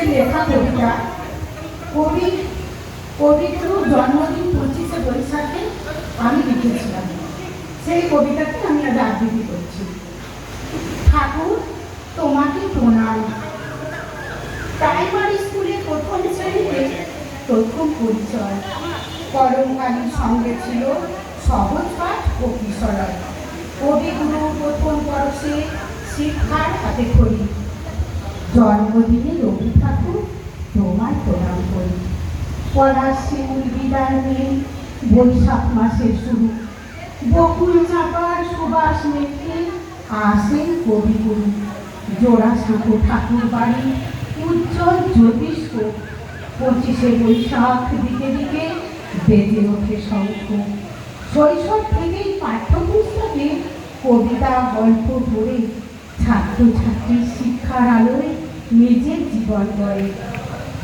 নিজের লেখা কবিতা, কবি কবিগুরুর জন্মদিন পঁচিশে বৈশাখে আমি লিখেছিলাম। সেই কবিতাকে আমি আজ আবৃত্তি করছি। ঠাকুর, তোমাকে প্রণাম। প্রাইমারি স্কুলে প্রথম শ্রেণীতে প্রথম পরিচয়। করমকালীর সঙ্গে ছিল সহজ পাঠ ও কিশোরয়। কবিগুরু প্রথম বর্ষে শিক্ষার হাতে খড়ি। জন্মদিনে রবি ঠাকুর তোমায় প্রণাম করি। শিমুল বিদায় নিয়ে বৈশাখ মাসের শুরু। বকুল চাপার সুবাস মেঘে আসেন কবিগুরু। জোড়া সাঁকো ঠাকুর বাড়ি উজ্জ্বল জ্যোতিষ্ক। পঁচিশে বৈশাখ দিকে দিকে বেজে ওঠে শঙ্খ। শৈশব থেকেই পাঠ্যপুস্তকে কবিতা গল্প পড়ে ছাত্রছাত্রীর শিক্ষার আলোয় নিজের জীবন গড়ে।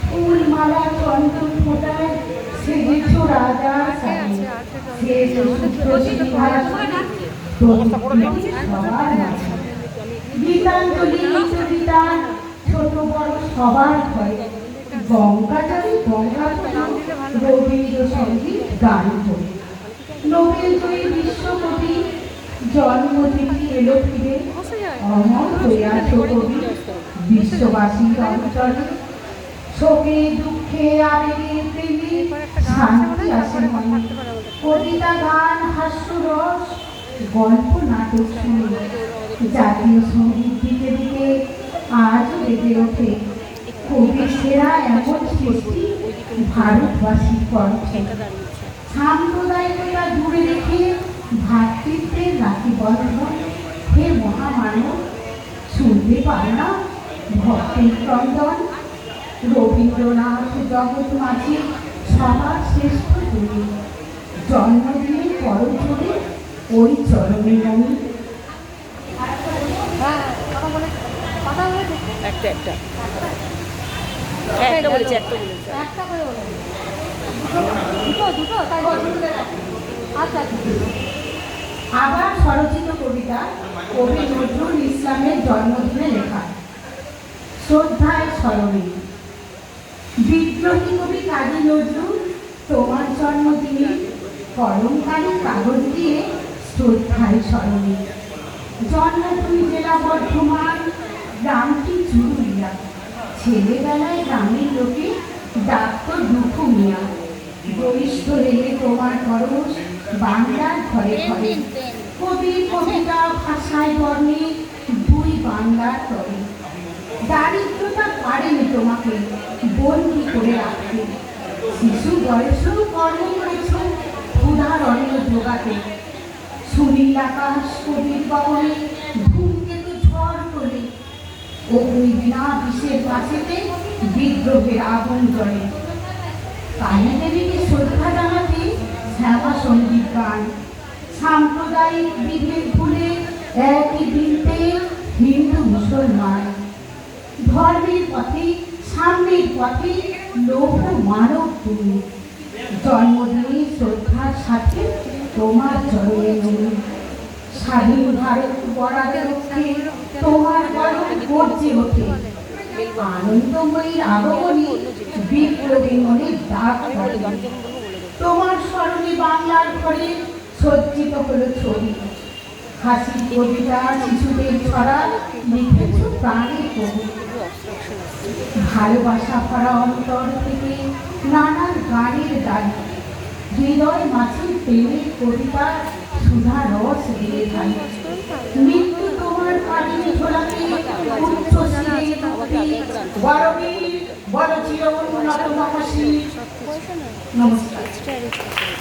ফুল মালা চন্দন ফোটায় রাজা জন্মদিনে এলো ফিরে। দুঃখে গান গল্প, নাটক শুনে জাতীয় সংগীত দিকে দিকে আজও বেজে ওঠে। সেরা এমন সৃষ্টি ভারতবাসীর কণ্ঠে। সাম্প্রদায়িকতা দূরে রেখে ভ্রাতৃত্বের রাখি বন্ধন মহামানব শুনতে পারে না। ভক্তের ক্রন্দন রবীন্দ্রনাথ জগৎ মাঝি সবার শ্রেষ্ঠ তুমি জন্মদিনে পরম করে ওই চরণে নমি একটা একটা একটা বলেছে একটা বলেছে একটা করে দুটো দুটো তাই আচ্ছা আবার স্বরচিত কবিতা কবি নজরুল ইসলামের জন্মদিনে লেখা। শ্রদ্ধায় স্মরণে। বিদ্রোহী কবি কাজী নজরুল তোমার জন্মদিনে কলমকারী কাগজ দিয়ে শ্রদ্ধায় স্মরণে। জন্মভূমি জেলা বর্ধমান, গ্রামটি চুরুলিয়া। ছেলেবেলায় গ্রামের লোকে ডাক্ত দুঃখ মিয়া বরিষ্ঠ রেলে তোমার খরচ বাংলার ঘরে ঘরে কবি কবিতা ভাষায় বর্ণে দুই বাংলার তরে দারিদ্রতা পারেনি তোমাকে বন্দি করে রাখতে। শিশু বয়সেও কর্ম করেছ ক্ষুধার অন্ন জোগাতে সুনীল আকাশ কবির বহনে ধূমকেতু ঝড় তোলে। অগ্নি বিনা বিষের পাশেতে বিদ্রোহের আগুন জ্বলে। কালী দেবীকে শ্রদ্ধা জানাতে শ্যামা সংগীত গান। সাম্প্রদায়িক বিভেদ ভুলে একই বৃন্তে হিন্দু মুসলমান। ধর্মের পথে সামনের পথে লৌহ মানব তুমি। জন্মদিনে শ্রদ্ধার সাথে তোমার চরণে নমি। স্বাধীন ভারত বরাদের লক্ষ্যে তোমার গরম গর্জে ওঠে আনন্দময়ীর আগমনী বিপ্লবী মনে পড়ে। তোমার স্মরণে বাংলার ঘরে সজ্জিত হলো ছবি। হাসির কবিতা শিশুদের ছড়া লিখেছ প্রাণে কবি। ভালোবাসা ভরা অন্তর থেকে নানান গানের গান হৃদয় মাছের প্রেমের কবিতা সুধা রস দিয়ে যায় মৃত্যু তোমার কাটিয়ে ঝোলাকে উচ্চ শিরে বড় বড় চির উন্নত নমস্কার।